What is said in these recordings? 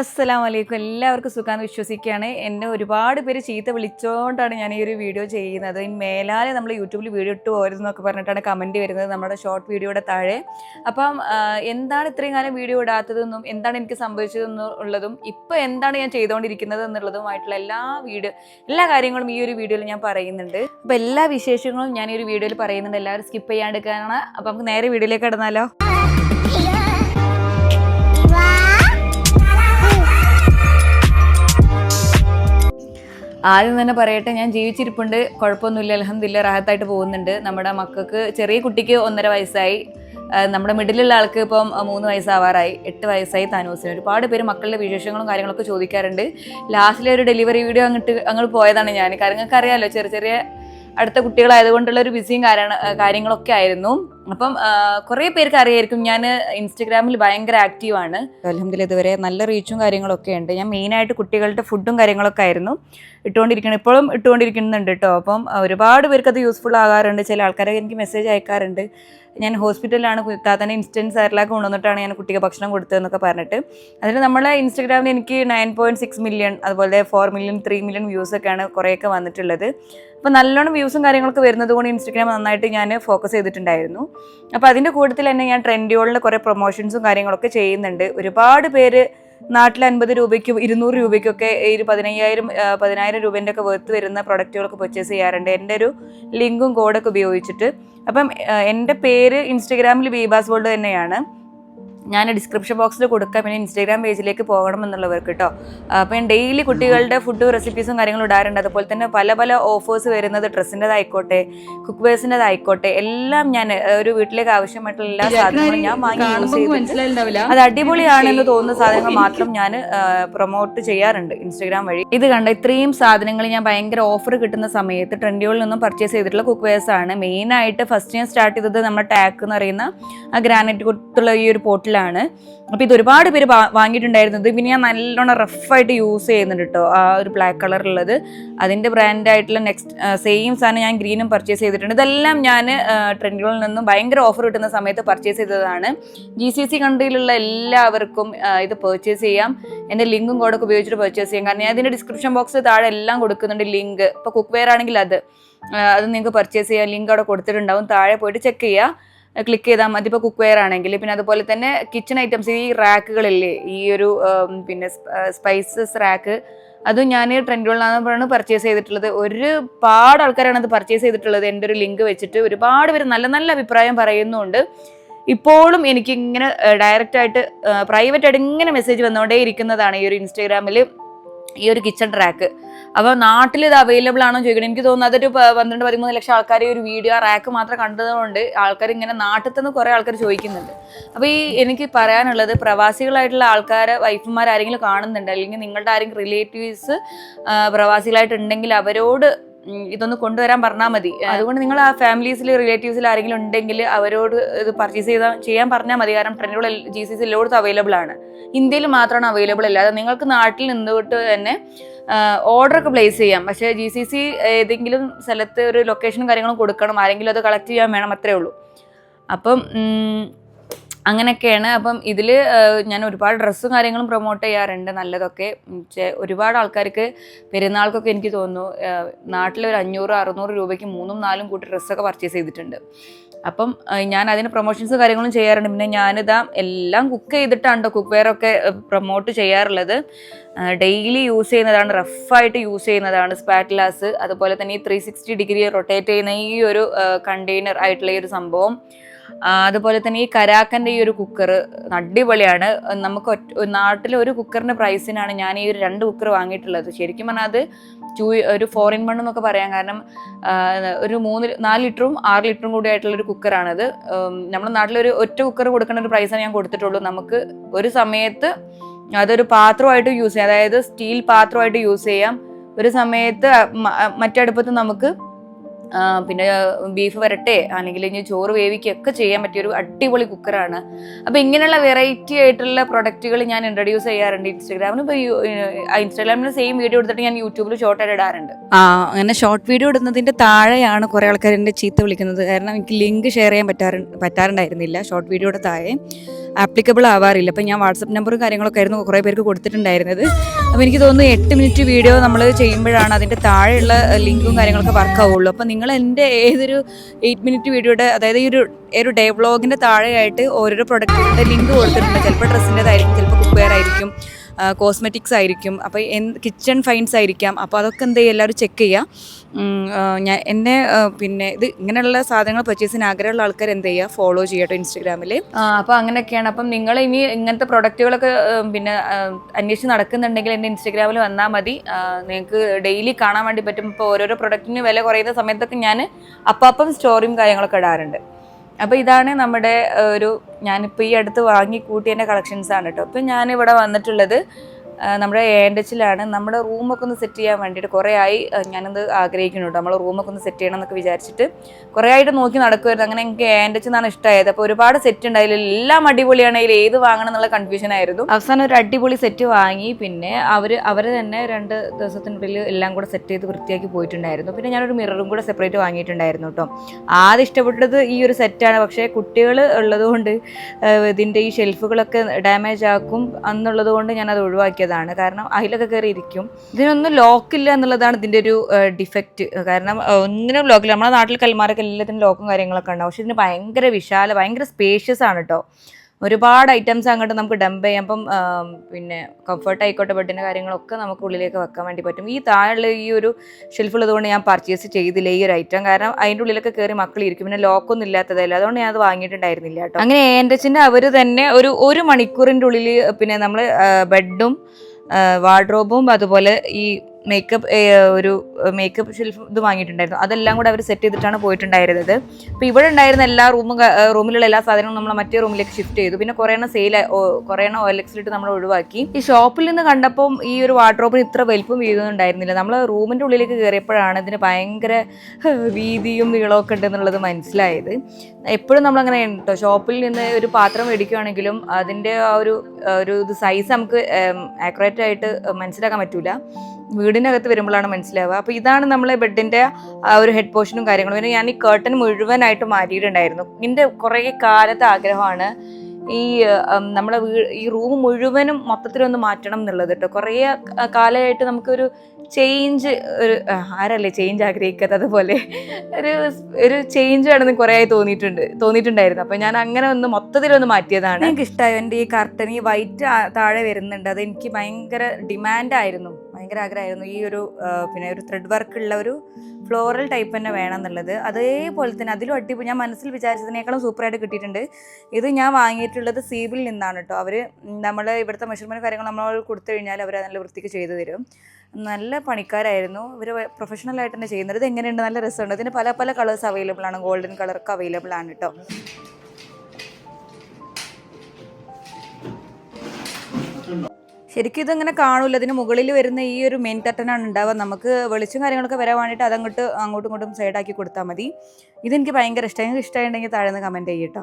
അസ്സലാം വലൈക്കും എല്ലാവർക്കും സുഖാന്ന് വിശ്വസിക്കുകയാണ് എന്നെ ഒരുപാട് പേര് ചീത്ത വിളിച്ചുകൊണ്ടാണ് ഞാൻ ഈ ഒരു വീഡിയോ ചെയ്യുന്നത്. മേലാലെ നമ്മൾ യൂട്യൂബിൽ വീഡിയോ ഇട്ട് പോരുതെന്നൊക്കെ പറഞ്ഞിട്ടാണ് കമന്റ് വരുന്നത് നമ്മുടെ ഷോർട്ട് വീഡിയോയുടെ താഴെ. അപ്പം എന്താണ് ഇത്രയും കാലം വീഡിയോ ഇടാത്തതെന്നും എന്താണ് എനിക്ക് സംഭവിച്ചതെന്നും ഉള്ളതും ഇപ്പോൾ എന്താണ് ഞാൻ ചെയ്തുകൊണ്ടിരിക്കുന്നത് എന്നുള്ളതുമായിട്ടുള്ള എല്ലാ വീഡിയോ എല്ലാ കാര്യങ്ങളും ഈ ഒരു വീഡിയോയിൽ ഞാൻ പറയുന്നുണ്ട്. അപ്പോൾ എല്ലാ വിശേഷങ്ങളും ഞാൻ ഈ ഒരു വീഡിയോയിൽ പറയുന്നുണ്ട്. എല്ലാവരും സ്കിപ്പ് ചെയ്യാണ്ടിരിക്കാനാണ് അപ്പോൾ നമുക്ക് നേരെ വീഡിയോയിലേക്ക് കിടന്നാലോ? ആദ്യം തന്നെ പറയട്ടെ ഞാൻ ജീവിച്ചിരിപ്പുണ്ട്. കുഴപ്പമൊന്നുമില്ല. അലഹമില്ല റാഹത്തായിട്ട് പോകുന്നുണ്ട്. നമ്മുടെ മക്കൾക്ക് ചെറിയ കുട്ടിക്ക് ഒന്നര വയസ്സായി. നമ്മുടെ മിഡിലുള്ള ആൾക്ക് ഇപ്പം മൂന്ന് വയസ്സാവാറായി. എട്ട് വയസ്സായി താനൂസിന്. ഒരുപാട് പേര് മക്കളുടെ വിശേഷങ്ങളും കാര്യങ്ങളൊക്കെ ചോദിക്കാറുണ്ട്. ലാസ്റ്റിലെ ഒരു ഡെലിവറി വീഡിയോ അങ്ങോട്ട് അങ്ങോട്ട് പോയതാണ് ഞാൻ. കാരണം നിങ്ങൾക്ക് അറിയാമല്ലോ ചെറിയ ചെറിയ അടുത്ത കുട്ടികളായതുകൊണ്ടുള്ള ഒരു ബിസിയും കാര്യങ്ങളൊക്കെ ആയിരുന്നു. അപ്പം കുറേ പേർക്ക് അറിയായിരിക്കും ഞാൻ ഇൻസ്റ്റഗ്രാമിൽ ഭയങ്കര ആക്റ്റീവാണ് അലഹമില്ല ഇതുവരെ നല്ല റീച്ചും കാര്യങ്ങളൊക്കെ ഉണ്ട്. ഞാൻ മെയിനായിട്ട് കുട്ടികളുടെ ഫുഡും കാര്യങ്ങളൊക്കെ ആയിരുന്നു. ഇട്ടുകൊണ്ടിരിക്കണം ഇപ്പോഴും ഇട്ടുകൊണ്ടിരിക്കുന്നുണ്ട് കേട്ടോ അപ്പം ഒരുപാട് പേർക്ക് അത് യൂസ്ഫുൾ ആകാറുണ്ട്. ചില ആൾക്കാരൊക്കെ എനിക്ക് മെസ്സേജ് അയക്കാറുണ്ട്. ഞാൻ ഹോസ്പിറ്റലിലാണ് താത്തന്നെ ഇൻസ്റ്റൻസ് സൈറിലാക്ക് കൊണ്ടുവന്നിട്ടാണ് ഞാൻ കുട്ടിക്ക് ഭക്ഷണം കൊടുത്തതെന്നൊക്കെ പറഞ്ഞിട്ട്. അതിന് നമ്മളെ ഇൻസ്റ്റഗ്രാമിൽ എനിക്ക് നയൻ പോയിന്റ് സിക്സ് മില്യൺ അതുപോലെ ഫോർ മില്യൺ ത്രീ മില്യൺ വ്യൂസൊക്കെയാണ് കുറേയൊക്കെ വന്നിട്ടുള്ളത്. അപ്പോൾ നല്ലോണം വ്യൂസും കാര്യങ്ങളൊക്കെ വരുന്നത് കൊണ്ട് ഇൻസ്റ്റഗ്രാം നന്നായിട്ട് ഞാൻ ഫോക്കസ് ചെയ്തിട്ടുണ്ടായിരുന്നു. അപ്പോൾ അതിന്റെ കൂട്ടത്തിൽ തന്നെ ഞാൻ ട്രെൻഡുകളിൽ കുറേ പ്രൊമോഷൻസും കാര്യങ്ങളൊക്കെ ചെയ്യുന്നുണ്ട്. ഒരുപാട് പേര് നാട്ടിൽ അൻപത് രൂപയ്ക്കും ഇരുന്നൂറ് രൂപയ്ക്കൊക്കെ ഈ ഒരു പതിനയ്യായിരം പതിനായിരം രൂപേന്റെ ഒക്കെ വെർത്ത് വരുന്ന പ്രൊഡക്റ്റുകളൊക്കെ പർച്ചേസ് ചെയ്യാറുണ്ട്. എന്റെ ഒരു ലിങ്കും കോഡൊക്കെ ഉപയോഗിച്ചിട്ട്. അപ്പം എന്റെ പേര് ഇൻസ്റ്റഗ്രാമിൽ ബീബാസ് വേൾഡ് തന്നെയാണ്. ഞാൻ ഡിസ്ക്രിപ്ഷൻ ബോക്സിൽ കൊടുക്കാം. പിന്നെ ഇൻസ്റ്റാഗ്രാം പേജിലേക്ക് പോകണം എന്നുള്ളവർക്ക് കേട്ടോ അപ്പം ഞാൻ ഡെയിലി കുട്ടികളുടെ ഫുഡ് റെസിപ്പീസും കാര്യങ്ങളും ഇടാറുണ്ട്. അതുപോലെ തന്നെ പല പല ഓഫേഴ്സ് വരുന്നത് ഡ്രസ്സിന്റെതായിക്കോട്ടെ കുക്ക് വെയർസിന്റെതായിക്കോട്ടെ എല്ലാം ഞാൻ ഒരു വീട്ടിലേക്ക് ആവശ്യമായിട്ടുള്ള എല്ലാ സാധനങ്ങളും ഞാൻ വാങ്ങി യൂസ് അത് അടിപൊളിയാണെന്ന് തോന്നുന്ന സാധനങ്ങൾ മാത്രം ഞാൻ പ്രൊമോട്ട് ചെയ്യാറുണ്ട് ഇൻസ്റ്റാഗ്രാം വഴി. ഇത് കണ്ട ഇത്രയും സാധനങ്ങൾ ഞാൻ ഭയങ്കര ഓഫർ കിട്ടുന്ന സമയത്ത് ട്രെൻഡുകളിൽ നിന്നും പർച്ചേസ് ചെയ്തിട്ടുള്ള കുക്ക് വെയർസ് ആണ്. മെയിൻ ആയിട്ട് ഫസ്റ്റ് ഞാൻ സ്റ്റാർട്ട് ചെയ്തത് നമ്മുടെ ടാക്ക് എന്ന് പറയുന്ന ആ ഗ്രാനൈറ്റ് കൊടുത്തുള്ള ഈ ഒരു പോട്ടിലാണ് അപ്പോൾ ഇത് ഒരുപാട് പേര് വാങ്ങിയിട്ടുണ്ടായിരുന്നത്. പിന്നെ ഞാൻ നല്ലോണം റഫായിട്ട് യൂസ് ചെയ്യുന്നുണ്ട് കേട്ടോ ആ ഒരു ബ്ലാക്ക് കളറുള്ളത് അതിന്റെ ബ്രാൻഡായിട്ടുള്ള നെക്സ്റ്റ് സെയിം സാധനം ഞാൻ ഗ്രീനും പർച്ചേസ് ചെയ്തിട്ടുണ്ട്. ഇതെല്ലാം ഞാൻ ട്രെൻഡുകളിൽ നിന്നും ഭയങ്കര ഓഫർ കിട്ടുന്ന സമയത്ത് പർച്ചേസ് ചെയ്തതാണ്. ജി സി സി കൺട്രിയിലുള്ള എല്ലാവർക്കും ഇത് പർച്ചേസ് ചെയ്യാം. എന്റെ ലിങ്കും കോഡൊക്കെ ഉപയോഗിച്ചിട്ട് പർച്ചേസ് ചെയ്യാം. കാരണം ഞാൻ ഇതിന്റെ ഡിസ്ക്രിപ്ഷൻ ബോക്സ് താഴെ എല്ലാം കൊടുക്കുന്നുണ്ട് ലിങ്ക്. ഇപ്പോൾ കുക്ക് വെയർ ആണെങ്കിൽ അത് അത് നിങ്ങൾക്ക് പർച്ചേസ് ചെയ്യാം. ലിങ്ക് അവിടെ കൊടുത്തിട്ടുണ്ടാവും. താഴെ പോയിട്ട് ചെക്ക് ചെയ്യുക ക്ലിക്ക് ചെയ്താൽ മതി. ഇപ്പോൾ കുക്ക് വെയർ ആണെങ്കിൽ പിന്നെ അതുപോലെ തന്നെ കിച്ചൺ ഐറ്റംസ് ഈ റാക്കുകളില്ലേ ഈ ഒരു പിന്നെ സ്പൈസസ് റാക്ക് അതും ഞാൻ ട്രെൻഡുകളിലാണ് പർച്ചേസ് ചെയ്തിട്ടുള്ളത്. ഒരുപാട് ആൾക്കാരാണ് അത് പർച്ചേസ് ചെയ്തിട്ടുള്ളത്. എന്റെ ഒരു ലിങ്ക് വെച്ചിട്ട് ഒരുപാട് പേര് നല്ല നല്ല അഭിപ്രായം പറയുന്നുണ്ട്. ഇപ്പോഴും എനിക്ക് ഇങ്ങനെ ഡയറക്റ്റ് ആയിട്ട് പ്രൈവറ്റ് ആയിട്ട് ഇങ്ങനെ മെസ്സേജ് വന്നുകൊണ്ടേ ഇരിക്കുന്നതാണ് ഈ ഒരു ഇൻസ്റ്റാഗ്രാമിൽ ഈ ഒരു കിച്ചൺ ട്രാക്ക് അപ്പോൾ നാട്ടിൽ ഇത് അവൈലബിൾ ആണോ ചോദിക്കണം. എനിക്ക് തോന്നുന്നു അതൊരു പന്ത്രണ്ട് പതിമൂന്ന് ലക്ഷം ആൾക്കാർ ഈ ഒരു വീഡിയോ ആ റാക്ക് മാത്രം കണ്ടതുകൊണ്ട് ആൾക്കാർ ഇങ്ങനെ നാട്ടിൽ നിന്ന് കുറേ ആൾക്കാർ ചോദിക്കുന്നുണ്ട്. അപ്പോൾ ഈ എനിക്ക് പറയാനുള്ളത് പ്രവാസികളായിട്ടുള്ള ആൾക്കാരെ വൈഫുമാർ ആരെങ്കിലും കാണുന്നുണ്ട്? അല്ലെങ്കിൽ നിങ്ങളുടെ ആരെങ്കിലും റിലേറ്റീവ്സ് പ്രവാസികളായിട്ടുണ്ടെങ്കിൽ അവരോട് ഇതൊന്ന് കൊണ്ടുവരാൻ പറഞ്ഞാൽ മതി. അതുകൊണ്ട് നിങ്ങൾ ആ ഫാമിലീസിൽ റിലേറ്റീവ്സിൽ ആരെങ്കിലും ഉണ്ടെങ്കിൽ അവരോട് ഇത് പർച്ചേസ് ചെയ്താൽ ചെയ്യാൻ പറഞ്ഞാൽ മതി. കാരണം ട്രെൻഡുകൾ ജി സി സി എല്ലായിടത്തും അവൈലബിൾ ആണ്. ഇന്ത്യയിൽ മാത്രമാണ് അവൈലബിൾ അല്ലാതെ നിങ്ങൾക്ക് നാട്ടിൽ നിന്നുകൊണ്ട് തന്നെ ഓർഡർ ഒക്കെ പ്ലേസ് ചെയ്യാം. പക്ഷേ ജി സി സി ഏതെങ്കിലും സ്ഥലത്ത് ഒരു ലൊക്കേഷനും കാര്യങ്ങളും കൊടുക്കണം. ആരെങ്കിലും അത് കളക്ട് ചെയ്യാൻ വേണം അത്രേ ഉള്ളൂ. അപ്പം അങ്ങനെയൊക്കെയാണ്. അപ്പം ഇതിൽ ഞാൻ ഒരുപാട് ഡ്രസ്സും കാര്യങ്ങളും പ്രൊമോട്ട് ചെയ്യാറുണ്ട്. നല്ലതൊക്കെ. ഒരുപാട് ആൾക്കാർക്ക് പെരുന്നാൾക്കൊക്കെ എനിക്ക് തോന്നുന്നു നാട്ടിൽ ഒരു അഞ്ഞൂറ് അറുന്നൂറ് രൂപയ്ക്ക് മൂന്നും നാലും കൂട്ടി ഡ്രസ്സൊക്കെ പർച്ചേസ് ചെയ്തിട്ടുണ്ട്. അപ്പം ഞാൻ അതിന് പ്രൊമോഷൻസ് കാര്യങ്ങളും ചെയ്യാറുണ്ട്. പിന്നെ ഞാനിതാ എല്ലാം കുക്ക് ചെയ്തിട്ടാണ് കുക്ക് വെയറൊക്കെ പ്രൊമോട്ട് ചെയ്യാറുള്ളത്. ഡെയിലി യൂസ് ചെയ്യുന്നതാണ് റഫായിട്ട് യൂസ് ചെയ്യുന്നതാണ് സ്പാറ്റ്ലാസ് അതുപോലെ തന്നെ ഈ ത്രീ സിക്സ്റ്റി ഡിഗ്രി റൊട്ടേറ്റ് ചെയ്യുന്ന ഈ ഒരു കണ്ടെയ്നർ ആയിട്ടുള്ള ഈ ഒരു സംഭവം. അതുപോലെ തന്നെ ഈ കരാക്കന്റെ ഈ ഒരു കുക്കർ അടിപൊളിയാണ്. നമുക്ക് നാട്ടിൽ ഒരു കുക്കറിന്റെ പ്രൈസിനാണ് ഞാൻ ഈ ഒരു രണ്ട് കുക്കർ വാങ്ങിയിട്ടുള്ളത്. ശരിക്കും പറഞ്ഞാൽ അത് ടു ഒരു ഫോർ ഇൻ വൺ എന്നൊക്കെ പറയാം. കാരണം ഒരു മൂന്ന് നാല് ലിറ്ററും ആറ് ലിറ്ററും കൂടി ആയിട്ടുള്ള ഒരു കുക്കറാണത് നമ്മുടെ നാട്ടിലൊരു ഒറ്റ കുക്കർ കൊടുക്കുന്ന ഒരു പ്രൈസാണ് ഞാൻ കൊടുത്തിട്ടുള്ളൂ. നമുക്ക് ഒരു സമയത്ത് അതൊരു പാത്രമായിട്ട് യൂസ് ചെയ്യാം. അതായത് സ്റ്റീൽ പാത്രമായിട്ട് യൂസ് ചെയ്യാം. ഒരു സമയത്ത് മറ്റടുപ്പത്ത് നമുക്ക് പിന്നെ ബീഫ് വരട്ടെ അല്ലെങ്കിൽ ഇനി ചോറ് വേവിക്കുകയൊക്കെ ചെയ്യാൻ പറ്റിയ ഒരു അടിപൊളി കുക്കറാണ്. അപ്പോൾ ഇങ്ങനെയുള്ള വെറൈറ്റി ആയിട്ടുള്ള പ്രൊഡക്റ്റുകൾ ഞാൻ ഇൻട്രൊഡ്യൂസ് ചെയ്യാറുണ്ട് ഇൻസ്റ്റാഗ്രാമിന് ഇപ്പോൾ ഇൻസ്റ്റാഗ്രാമിൽ സെയിം വീഡിയോ എടുത്തിട്ട് ഞാൻ യൂട്യൂബിൽ ഷോർട്ട് ഇടാറുണ്ട്. ആ അങ്ങനെ ഷോർട്ട് വീഡിയോ ഇടുന്നതിന്റെ താഴെയാണ് കുറേ ആൾക്കാർ എന്റെ ചീത്ത വിളിക്കുന്നത്. കാരണം എനിക്ക് ലിങ്ക് ഷെയർ ചെയ്യാൻ പറ്റാറ് പറ്റാറുണ്ടായിരുന്നില്ല ഷോർട്ട് വീഡിയോയുടെ താഴെ. ആപ്ലിക്കബിൾ ആവാറില്ല. അപ്പം ഞാൻ വാട്സപ്പ് നമ്പറും കാര്യങ്ങളൊക്കെ ആയിരുന്നു കുറേ പേർക്ക് കൊടുത്തിട്ടുണ്ടായിരുന്നത്. അപ്പോൾ എനിക്ക് തോന്നുന്നു എട്ട് മിനിറ്റ് വീഡിയോ നമ്മൾ ചെയ്യുമ്പോഴാണ് അതിന്റെ താഴെയുള്ള ലിങ്കും കാര്യങ്ങളൊക്കെ വർക്ക് ആവുള്ളൂ. അപ്പോൾ നിങ്ങൾ എന്റെ ഏതൊരു എയ്റ്റ് മിനിറ്റ് വീഡിയോയുടെ അതായത് ഈ ഒരു ഒരു ഡേ വ്ളോഗിന്റെ താഴെയായിട്ട് ഓരോരോ പ്രൊഡക്റ്റിന്റെ ലിങ്ക് കൊടുത്തിട്ടുണ്ട്. ചിലപ്പോൾ ഡ്രസ്സിന്റെതായിരിക്കും ചിലപ്പോൾ കുക്ക്വെയർ ആയിരിക്കും. കോസ്മെറ്റിക്സ് ആയിരിക്കും. അപ്പോൾ കിച്ചൺ ഫൈൻസ് ആയിരിക്കാം. അപ്പോൾ അതൊക്കെ എന്ത് ചെയ്യുക എല്ലാവരും ചെക്ക് ചെയ്യുക ഞാൻ എന്നെ പിന്നെ ഇത് ഇങ്ങനെയുള്ള സാധനങ്ങൾ പർച്ചേസ് ചെയ്യാൻ ആഗ്രഹമുള്ള ആൾക്കാർ എന്ത് ചെയ്യുക ഫോളോ ചെയ്യട്ടോ ഇൻസ്റ്റഗ്രാമിൽ അപ്പോൾ അങ്ങനെയൊക്കെയാണ്. അപ്പം നിങ്ങൾ ഇനി ഇങ്ങനത്തെ പ്രൊഡക്റ്റുകളൊക്കെ പിന്നെ അന്വേഷിച്ച് നടക്കുന്നുണ്ടെങ്കിൽ എന്റെ ഇൻസ്റ്റഗ്രാമിൽ വന്നാൽ മതി. നിങ്ങൾക്ക് ഡെയിലി കാണാൻ വേണ്ടി പറ്റും. ഇപ്പോൾ ഓരോരോ പ്രൊഡക്റ്റിന് വില കുറയുന്ന സമയത്തൊക്കെ ഞാൻ അപ്പം സ്റ്റോറിയും കാര്യങ്ങളൊക്കെ ഇടാറുണ്ട്. അപ്പോൾ ഇതാണ് നമ്മുടെ ഒരു ഞാനിപ്പോൾ ഈ അടുത്ത് വാങ്ങി കളക്ഷൻസ് ആണ് കേട്ടോ ഇപ്പം ഞാനിവിടെ വന്നിട്ടുള്ളത് നമ്മുടെ ഏൻഡച്ചിലാണ് നമ്മുടെ റൂമൊക്കെ ഒന്ന് സെറ്റ് ചെയ്യാൻ വേണ്ടിയിട്ട് കുറേ ആയി ഞാനത് ആഗ്രഹിക്കുന്നുണ്ട്. നമ്മൾ റൂമൊക്കെ ഒന്ന് സെറ്റ് ചെയ്യണം എന്നൊക്കെ വിചാരിച്ചിട്ട് കുറേ ആയിട്ട് നോക്കി നടക്കുമായിരുന്നു അങ്ങനെ എനിക്ക് എ ഏൻഡച്ച് എന്നാണ് ഇഷ്ടമായത് അപ്പോൾ ഒരുപാട് സെറ്റ് ഉണ്ട് അതിൽ എല്ലാം അടിപൊളിയാണ് അതിൽ ഏത് വാങ്ങണം എന്നുള്ള കൺഫ്യൂഷൻ ആയിരുന്നു. അവസാനം ഒരു അടിപൊളി സെറ്റ് വാങ്ങി. പിന്നെ അവർ അവർ തന്നെ രണ്ട് ദിവസത്തിനുള്ളിൽ എല്ലാം കൂടെ സെറ്റ് ചെയ്ത് വൃത്തിയാക്കി പോയിട്ടുണ്ടായിരുന്നു. പിന്നെ ഞാനൊരു മിററും കൂടെ സെപ്പറേറ്റ് വാങ്ങിയിട്ടുണ്ടായിരുന്നു കേട്ടോ ആദ്യം ഇഷ്ടപ്പെട്ടത് ഈ ഒരു സെറ്റാണ് പക്ഷേ കുട്ടികൾ ഉള്ളതുകൊണ്ട് ഇതിന്റെ ഈ ഷെൽഫുകളൊക്കെ ഡാമേജ് ആക്കും എന്നുള്ളതുകൊണ്ട് ഞാൻ അത് ഒഴിവാക്കിയതാണ് കാരണം അതിലൊക്കെ കയറി ഇരിക്കും ഇതിനൊന്നും ലോക്കില്ല എന്നുള്ളതാണ് ഇതിന്റെ ഒരു ഡിഫക്റ്റ് കാരണം ഒന്നിനും ലോക്കില്ല നമ്മുടെ നാട്ടിൽ കൽമാരൊക്കെ എല്ലാത്തിനും ലോക്കും കാര്യങ്ങളൊക്കെ ഉണ്ടാവും. പക്ഷെ ഇതിന് ഭയങ്കര വിശാല ഭയങ്കര സ്പേഷ്യസ് ആണ് കേട്ടോ ഒരുപാട് ഐറ്റംസ് അങ്ങോട്ട് നമുക്ക് ഡംപ് ചെയ്യാം. അപ്പം പിന്നെ കംഫർട്ട് ആയിക്കോട്ടെ ബെഡിന്റെ കാര്യങ്ങളൊക്കെ നമുക്ക് ഉള്ളിലേക്ക് വെക്കാൻ വേണ്ടി പറ്റും. ഈ താഴെ ഈ ഒരു ഷെൽഫുള്ളതുകൊണ്ട് ഞാൻ പർച്ചേസ് ചെയ്തില്ല ഈ ഒരു ഐറ്റം കാരണം അതിന്റെ ഉള്ളിലൊക്കെ കയറി മക്കൾ ഇരിക്കും. പിന്നെ ലോക്കൊന്നും ഇല്ലാത്തതല്ല. അതുകൊണ്ട് ഞാൻ അത് വാങ്ങിയിട്ടുണ്ടായിരുന്നില്ല കേട്ടോ. അങ്ങനെ ഏന്റച്ചിന്റെ അവർ തന്നെ ഒരു ഒരു മണിക്കൂറിന്റെ ഉള്ളിൽ പിന്നെ നമ്മൾ ബെഡും വാർഡ്രോബും അതുപോലെ ഈ മേക്കപ്പ് ഒരു മേക്കപ്പ് ഷെൽഫ് ഇത് വാങ്ങിയിട്ടുണ്ടായിരുന്നു. അതെല്ലാം കൂടെ അവർ സെറ്റ് ചെയ്തിട്ടാണ് പോയിട്ടുണ്ടായിരുന്നത്. അപ്പോൾ ഇവിടെ ഉണ്ടായിരുന്ന എല്ലാ റൂമും റൂമിലുള്ള എല്ലാ സാധനങ്ങളും നമ്മൾ മറ്റേ റൂമിലേക്ക് ഷിഫ്റ്റ് ചെയ്തു. പിന്നെ കുറേ എണ്ണം സെയിൽ കുറേ എണ്ണം നമ്മൾ ഒഴിവാക്കി. ഈ ഷോപ്പിൽ നിന്ന് കണ്ടപ്പോൾ ഈ ഒരു വാർഡ്രോബിന് ഇത്ര വലിപ്പം വീഴുന്നുണ്ടായിരുന്നില്ല. നമ്മൾ റൂമിന്റെ ഉള്ളിലേക്ക് കയറിയപ്പോഴാണ് ഇതിന് ഭയങ്കര വീതിയും നീളമൊക്കെ ഉണ്ടെന്നുള്ളത് മനസ്സിലായത്. എപ്പോഴും നമ്മളങ്ങനെ കേട്ടോ ഷോപ്പിൽ നിന്ന് ഒരു പാത്രം മേടിക്കുകയാണെങ്കിലും അതിന്റെ ആ ഒരു ഒരു ഇത് സൈസ് നമുക്ക് ആക്യുറേറ്റ് ആയിട്ട് മനസ്സിലാക്കാൻ പറ്റൂല. വീടിനകത്ത് വരുമ്പോഴാണ് മനസ്സിലാവുക. അപ്പോൾ ഇതാണ് നമ്മളെ ബെഡിന്റെ ആ ഒരു ഹെഡ് പോർഷനും കാര്യങ്ങളും. പിന്നെ ഞാൻ ഈ കേർട്ടൻ മുഴുവനായിട്ട് മാറ്റിയിട്ടുണ്ടായിരുന്നു. എന്റെ കുറേ കാലത്തെ ആഗ്രഹമാണ് ഈ നമ്മളെ വീ ഈ റൂം മുഴുവനും മൊത്തത്തിലൊന്ന് മാറ്റണം എന്നുള്ളത് കേട്ടോ കുറേ കാലമായിട്ട് നമുക്കൊരു ചേഞ്ച് ഒരു ആരല്ലേ ചേഞ്ച് ആഗ്രഹിക്കാത്ത അതുപോലെ. ഒരു ഒരു ചേഞ്ച് ആണെന്ന് കുറേ ആയി തോന്നിയിട്ടുണ്ട് തോന്നിയിട്ടുണ്ടായിരുന്നു. അപ്പോൾ ഞാൻ അങ്ങനെ ഒന്ന് മൊത്തത്തിലൊന്ന് മാറ്റിയതാണ്. എനിക്ക് ഇഷ്ടമായി എന്റെ ഈ കർട്ടൻ ഈ വൈറ്റ് താഴെ വരുന്നുണ്ട്. അത് എനിക്ക് ഭയങ്കര ഡിമാൻഡായിരുന്നു ഭയങ്കര ആഗ്രഹമായിരുന്നു. ഈ ഒരു പിന്നെ ഒരു ത്രെഡ് വർക്ക് ഉള്ള ഒരു ഫ്ലോറൽ ടൈപ്പ് തന്നെ വേണം എന്നുള്ളത് അതേപോലെ തന്നെ അതിലും അടിപൊളി ഞാൻ മനസ്സിൽ വിചാരിച്ചതിനേക്കാളും സൂപ്പറായിട്ട് കിട്ടിയിട്ടുണ്ട്. ഇത് ഞാൻ വാങ്ങിയിട്ടുള്ളത് സീബിൽ നിന്നാണ് കേട്ടോ. അവർ നമ്മൾ ഇവിടുത്തെ മെഷർമെന്റ് കാര്യങ്ങൾ നമ്മൾ കൊടുത്തു കഴിഞ്ഞാൽ അവർ നല്ല വൃത്തിക്ക് ചെയ്തു തരും. നല്ല പണിക്കാരായിരുന്നു. ഇവർ പ്രൊഫഷണൽ ആയിട്ട് തന്നെ ചെയ്യുന്നത്. ഇത് എങ്ങനെയുണ്ട്? നല്ല രസമുണ്ട്. ഇതിന് പല പല കളേഴ്സ് അവൈലബിൾ ആണ്. ഗോൾഡൻ കളറൊക്കെ അവൈലബിൾ ആണ് കേട്ടോ. ശരിക്കും ഇതിങ്ങനെ കാണൂല. ഇതിന് മുകളിൽ വരുന്ന ഈ ഒരു മെയിൻ കട്ടനാണ് ഉണ്ടാവുക. നമുക്ക് വെളിച്ചം കാര്യങ്ങളൊക്കെ വരാൻ വേണ്ടിയിട്ട് അതങ്ങോട്ട് അങ്ങോട്ടും ഇങ്ങോട്ടും സൈഡാക്കി കൊടുത്താൽ മതി. ഇതെനിക്ക് ഭയങ്കര ഇഷ്ടം. എനിക്ക് ഇഷ്ടമായിട്ടുണ്ടെങ്കിൽ താഴെ കമന്റ് ചെയ്യട്ടോ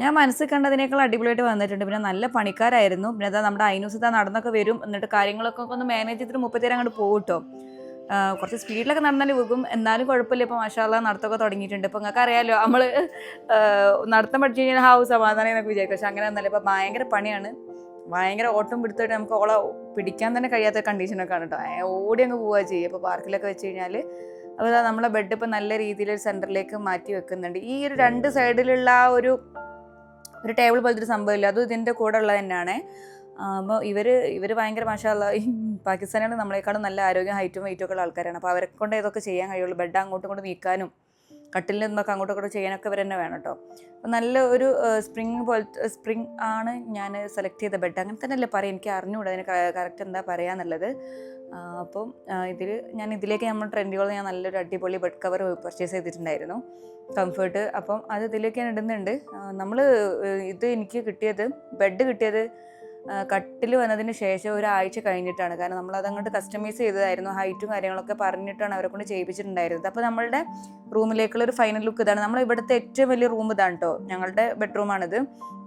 ഞാൻ മനസ്സിൽ കണ്ടതിനേക്കാൾ അടിപൊളിയായിട്ട് വന്നിട്ടുണ്ട്. പിന്നെ നല്ല പണിക്കാരായിരുന്നു. പിന്നെ അതാ നമ്മുടെ അയിനൂസ് ഇതാ നടന്നൊക്കെ വരും. എന്നിട്ട് കാര്യങ്ങളൊക്കെ ഒന്ന് മാനേജ് ചെയ്തിട്ട് മുപ്പത്തേരം അങ്ങോട്ട് പോകട്ടോ കേട്ടോ കുറച്ച് സ്പീഡിലൊക്കെ നടന്നാൽ വിൽക്കും എന്നാലും കുഴപ്പമില്ല. ഇപ്പോൾ മഷാല നടത്തൊക്കെ തുടങ്ങിയിട്ടുണ്ട്. ഇപ്പോൾ നിങ്ങൾക്ക് അറിയാമല്ലോ നമ്മൾ നടത്തം പഠിച്ചു കഴിഞ്ഞാൽ ഹാവ് സമാധാനം എന്നൊക്കെ വിചാരിക്കും. പക്ഷെ അങ്ങനെ ഒന്നല്ല ഇപ്പോൾ ഭയങ്കര പണിയാണ്. ഭയങ്കര ഓട്ടം പിടുത്തായിട്ട് നമുക്ക് ഓളെ പിടിക്കാൻ തന്നെ കഴിയാത്ത കണ്ടീഷനൊക്കെ ആണ് കേട്ടോ. ഓടി അങ്ങ് പോവുക ചെയ്യുക. ഇപ്പോൾ പാർക്കിലൊക്കെ വെച്ച് കഴിഞ്ഞാൽ അപ്പോൾ നമ്മളെ ബെഡ് ഇപ്പോൾ നല്ല രീതിയിൽ ഒരു സെന്ററിലേക്ക് മാറ്റി വെക്കുന്നുണ്ട്. ഈ ഒരു രണ്ട് സൈഡിലുള്ള ആ ഒരു ഒരു ടേബിൾ പോലത്തെ ഒരു സംഭവമില്ല അതും ഇതിന്റെ കൂടെ ഉള്ളത് തന്നെയാണ്. അപ്പോൾ ഇവർ ഇവർ ഭയങ്കര മാഷാല്ല ഈ പാകിസ്ഥാനാണ് നമ്മളെക്കാളും നല്ല ആരോഗ്യം ഹൈറ്റും വെയിറ്റും ഒക്കെ ഉള്ള ആൾക്കാരാണ്. അപ്പോൾ അവരെ കൊണ്ട് ഇതൊക്കെ ചെയ്യാൻ കഴിയുള്ളൂ. ബെഡ് അങ്ങോട്ടും ഇങ്ങോട്ടും നീക്കാനും കട്ടിലിൽ നിന്നൊക്കെ അങ്ങോട്ടും ഇങ്ങോട്ടും ചെയ്യാനൊക്കെ ഇവർ തന്നെ വേണം കേട്ടോ. നല്ല ഒരു സ്പ്രിങ് പോലത്തെ സ്പ്രിങ് ആണ് ഞാൻ സെലക്ട് ചെയ്ത ബെഡ്. അങ്ങനെ തന്നെ അല്ലേ പറയാം എനിക്ക് അറിഞ്ഞുകൂടാ അതിന് കറക്റ്റ് എന്താ പറയാന്നുള്ളത്. അപ്പം ഇതിൽ ഞാൻ ഇതിലേക്ക് നമ്മൾ ട്രെൻഡുകൾ ഞാൻ നല്ലൊരു അടിപൊളി ബെഡ് കവർ പർച്ചേസ് ചെയ്തിട്ടുണ്ടായിരുന്നു. കംഫേർട്ട് അപ്പം അത് ഇതിലേക്ക് ഞാൻ ഇടുന്നുണ്ട്. നമ്മൾ ഇത് എനിക്ക് കിട്ടിയത് ബെഡ് കിട്ടിയത് കട്ടിൽ വന്നതിന് ശേഷം ഒരാഴ്ച കഴിഞ്ഞിട്ടാണ്. കാരണം നമ്മൾ അതങ്ങോട്ട് കസ്റ്റമൈസ് ചെയ്തതായിരുന്നു. ഹൈറ്റും കാര്യങ്ങളൊക്കെ പറഞ്ഞിട്ടാണ് അവരെ കൊണ്ട് ചെയ്യിപ്പിച്ചിട്ടുണ്ടായിരുന്നത്. അപ്പോൾ നമ്മളുടെ റൂമിലേക്കുള്ള ഒരു ഫൈനൽ ലുക്ക് ഇതാണ്. നമ്മൾ ഇവിടുത്തെ ഏറ്റവും വലിയ റൂം ഇതാണ് കേട്ടോ ഞങ്ങളുടെ ബെഡ്റൂമാണിത്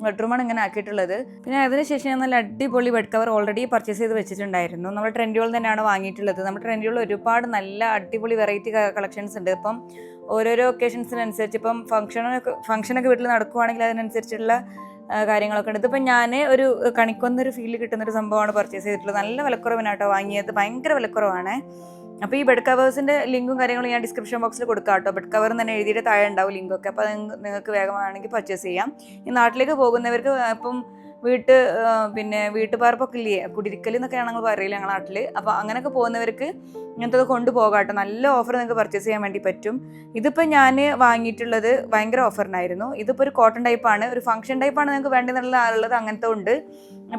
ബെഡ്റൂമാണ് ഇങ്ങനെ ആക്കിയിട്ടുള്ളത്. പിന്നെ അതിനുശേഷം ഞാൻ നല്ല അടിപൊളി ബെഡ് കവർ ഓൾറെഡി പർച്ചേസ് ചെയ്ത് വെച്ചിട്ടുണ്ടായിരുന്നു. നമ്മൾ ട്രെൻഡുകൾ തന്നെയാണ് വാങ്ങിയിട്ടുള്ളത്. നമ്മൾ ട്രെൻഡുകൾ ഒരുപാട് നല്ല അടിപൊളി വെറൈറ്റി കളക്ഷൻസ് ഉണ്ട്. ഇപ്പം ഓരോരോ ഒക്കേഷൻസിനനുസരിച്ച് ഇപ്പം ഫംഗ്ഷനൊക്കെ ഫംഗ്ഷനൊക്കെ വീട്ടിൽ നടക്കുവാണെങ്കിൽ അതിനനുസരിച്ചുള്ള കാര്യങ്ങളൊക്കെ ഉണ്ട്. ഇതിപ്പോൾ ഞാൻ ഒരു കണിക്കൊന്നൊരു ഫീൽ കിട്ടുന്ന ഒരു സംഭവമാണ് പർച്ചേസ് ചെയ്തിട്ടുള്ളത്. നല്ല വിലക്കുറവിനാട്ടോ വാങ്ങിയത്. ഭയങ്കര വിലക്കുറവാണ്. അപ്പോൾ ഈ ബെഡ് കവേഴ്സിന്റെ ലിങ്കും കാര്യങ്ങളും ഞാൻ ഡിസ്ക്രിപ്ഷൻ ബോക്സിൽ കൊടുക്കാം കേട്ടോ ബെഡ് കവർ തന്നെ എഴുതിയിട്ട് താഴെ ഉണ്ടാവും ലിങ്കൊക്കെ. അപ്പോൾ നിങ്ങൾക്ക് വേഗമാണെങ്കിൽ പർച്ചേസ് ചെയ്യാം. ഈ നാട്ടിലേക്ക് പോകുന്നവർക്ക് ഇപ്പം വീട്ട് പിന്നെ വീട്ടുപാർപ്പൊക്കെ ഇല്ലേ കുടിരിക്കൽ എന്നൊക്കെയാണ് ഞങ്ങൾ പറയില്ല ഞങ്ങളുടെ നാട്ടിൽ അപ്പോൾ അങ്ങനെയൊക്കെ പോകുന്നവർക്ക് ഇങ്ങനത്തെ കൊണ്ടുപോകാട്ടോ. നല്ല ഓഫർ നിങ്ങൾക്ക് പർച്ചേസ് ചെയ്യാൻ വേണ്ടി പറ്റും. ഇതിപ്പോൾ ഞാൻ വാങ്ങിയിട്ടുള്ളത് ഭയങ്കര ഓഫറിനായിരുന്നു ഇതിപ്പോൾ ഒരു കോട്ടൺ ടൈപ്പാണ് ഒരു ഫംഗ്ഷൻ ടൈപ്പാണ് നിങ്ങൾക്ക് വേണ്ടതെന്നുള്ള ആളുള്ളത് അങ്ങനത്തെ ഉണ്ട്.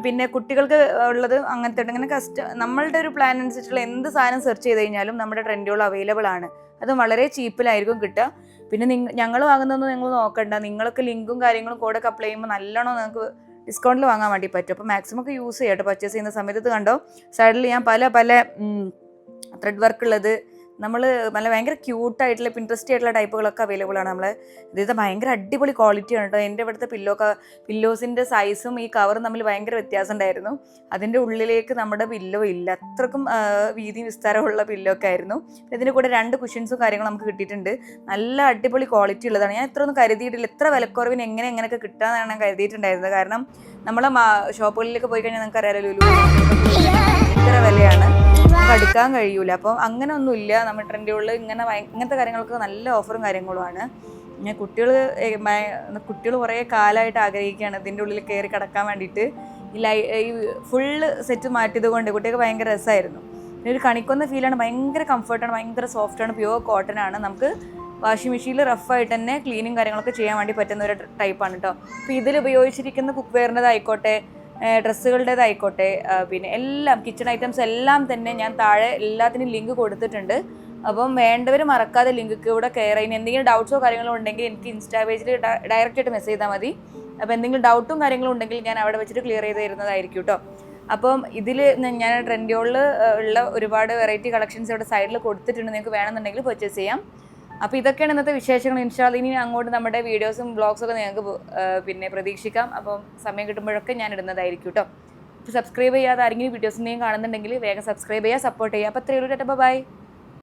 പിന്നെ കുട്ടികൾക്ക് ഉള്ളത് അങ്ങനത്തെ ഉണ്ട്. ഇങ്ങനെ കസ്റ്റ നമ്മളുടെ ഒരു പ്ലാൻ അനുസരിച്ചുള്ള എന്ത് സാധനം സെർച്ച് ചെയ്ത് കഴിഞ്ഞാലും നമ്മുടെ ട്രെൻഡുകൾ അവൈലബിൾ ആണ്. അത് വളരെ ചീപ്പിലായിരിക്കും കിട്ടുക. പിന്നെ നിങ്ങൾ ഞങ്ങൾ വാങ്ങുന്നതൊന്നും നിങ്ങൾ നോക്കണ്ട. നിങ്ങൾക്ക് ലിങ്കും കാര്യങ്ങളും കോഡൊക്കെ അപ്ലൈ ചെയ്യുമ്പോൾ നല്ലോണം നിങ്ങൾക്ക് ഡിസ്കൗണ്ടിൽ വാങ്ങാൻ വേണ്ടി പറ്റും. അപ്പോൾ മാക്സിമം ഒക്കെ യൂസ് ചെയ്യട്ടോ പർച്ചേസ് ചെയ്യുന്ന സമയത്ത് കണ്ടോ? സൈഡിൽ ഞാൻ പല പല ത്രെഡ് വർക്ക് ഉള്ളത് നമ്മൾ നല്ല ഭയങ്കര ക്യൂട്ടായിട്ടുള്ള പിൻട്രസ്റ്റി ആയിട്ടുള്ള ടൈപ്പുകളൊക്കെ അവൈലബിൾ ആണ് നമ്മൾ ഇത് ഭയങ്കര അടിപൊളി ക്വാളിറ്റി ആണ് കേട്ടോ എന്റെ ഇവിടുത്തെ പില്ലോ പില്ലോസിന്റെ സൈസും ഈ കവറും തമ്മിൽ ഭയങ്കര വ്യത്യാസം ഉണ്ടായിരുന്നു. അതിന്റെ ഉള്ളിലേക്ക് നമ്മുടെ പില്ലോ ഇല്ല. അത്രക്കും വീതി വിസ്താരമുള്ള പില്ലോ ഒക്കെ ആയിരുന്നു. ഇതിന്റെ കൂടെ രണ്ട് കുഷ്യൻസും കാര്യങ്ങളും നമുക്ക് കിട്ടിയിട്ടുണ്ട്. നല്ല അടിപൊളി ക്വാളിറ്റി ഉള്ളതാണ്. ഞാൻ ഇത്ര ഒന്നും കരുതിയിട്ടില്ല. ഇത്ര വിലക്കുറവിന് എങ്ങനെ എങ്ങനെയൊക്കെ കിട്ടാമെന്നാണ് ഞാൻ കരുതിയിട്ടുണ്ടായിരുന്നത്. കാരണം നമ്മളെ ഷോപ്പുകളിലേക്ക് പോയി കഴിഞ്ഞാൽ നിങ്ങൾക്ക് അറിയാമല്ലോ ലുലു ഇത്ര വിലയാണ്. നമുക്ക് അടുക്കാൻ കഴിയൂല. അപ്പോൾ അങ്ങനെ ഒന്നുമില്ല നമ്മുടെ ട്രെൻഡുകളിൽ ഇങ്ങനെ ഇങ്ങനത്തെ കാര്യങ്ങൾക്ക് നല്ല ഓഫറും കാര്യങ്ങളുമാണ്. പിന്നെ കുട്ടികൾ കുട്ടികൾ കുറേ കാലമായിട്ട് ആഗ്രഹിക്കുകയാണ് ഇതിന്റെ ഉള്ളിൽ കയറി കിടക്കാൻ വേണ്ടിയിട്ട്. ഈ ലൈ ഈ ഫുള്ള് സെറ്റ് മാറ്റിയത് കൊണ്ട് കുട്ടികൾക്ക് ഭയങ്കര രസമായിരുന്നു. പിന്നെ ഒരു കണിക്കൊന്ന ഫീലാണ് ഭയങ്കര കംഫർട്ടാണ് ഭയങ്കര സോഫ്റ്റാണ് പ്യുവർ കോട്ടൺ ആണ്. നമുക്ക് വാഷിംഗ് മെഷീനിൽ റഫായിട്ട് തന്നെ ക്ലീനിങ് കാര്യങ്ങളൊക്കെ ചെയ്യാൻ വേണ്ടി പറ്റുന്ന ഒരു ടൈപ്പാണ് കേട്ടോ അപ്പോൾ ഇതിൽ ഉപയോഗിച്ചിരിക്കുന്ന കുക്ക് വെയറിന്റെതായിക്കോട്ടെ ഡ്രസ്സുകളുടേതായിക്കോട്ടെ പിന്നെ എല്ലാം കിച്ചൺ ഐറ്റംസ് എല്ലാം തന്നെ ഞാൻ താഴെ എല്ലാത്തിനും ലിങ്ക് കൊടുത്തിട്ടുണ്ട്. അപ്പം വേണ്ടവർ മറക്കാതെ ലിങ്ക് കൂടെ കയറി. ഇനി എന്തെങ്കിലും ഡൗട്ട്സോ കാര്യങ്ങളോ ഉണ്ടെങ്കിൽ എനിക്ക് ഇൻസ്റ്റാ പേജിൽ ഡയറക്റ്റ് ആയിട്ട് മെസ്സേജ് ചെയ്താൽ മതി. അപ്പോൾ എന്തെങ്കിലും ഡൗട്ടും കാര്യങ്ങളും ഉണ്ടെങ്കിൽ ഞാൻ അവിടെ വെച്ചിട്ട് ക്ലിയർ ചെയ്ത് തരുന്നതായിരിക്കും കേട്ടോ അപ്പം ഇതിൽ ഞാൻ ട്രെൻഡോളിൽ ഉള്ള ഒരുപാട് വെറൈറ്റി കളക്ഷൻസ് ഇവിടെ സൈഡിൽ കൊടുത്തിട്ടുണ്ട്. നിങ്ങൾക്ക് വേണമെന്നുണ്ടെങ്കിൽ പർച്ചേസ് ചെയ്യാം. അപ്പോൾ ഇതൊക്കെയാണ് ഇന്നത്തെ വിശേഷങ്ങൾ. ഇൻഷാൽ ഇനി അങ്ങോട്ട് നമ്മുടെ വീഡിയോസും ബ്ലോഗ്സും ഒക്കെ നിങ്ങൾക്ക് പിന്നെ പ്രതീക്ഷിക്കാം. അപ്പം സമയം കിട്ടുമ്പോഴൊക്കെ ഞാൻ ഇടുന്നതായിരിക്കും കേട്ടോ സബ്സ്ക്രൈബ് ചെയ്യാതെ ആരെങ്കിലും വീഡിയോസ് എന്തെങ്കിലും കാണുന്നുണ്ടെങ്കിൽ വേഗം സബ്സ്ക്രൈബ് ചെയ്യുക സപ്പോർട്ട് ചെയ്യുക. അപ്പോൾ അത്രയുള്ളൂ ബൈ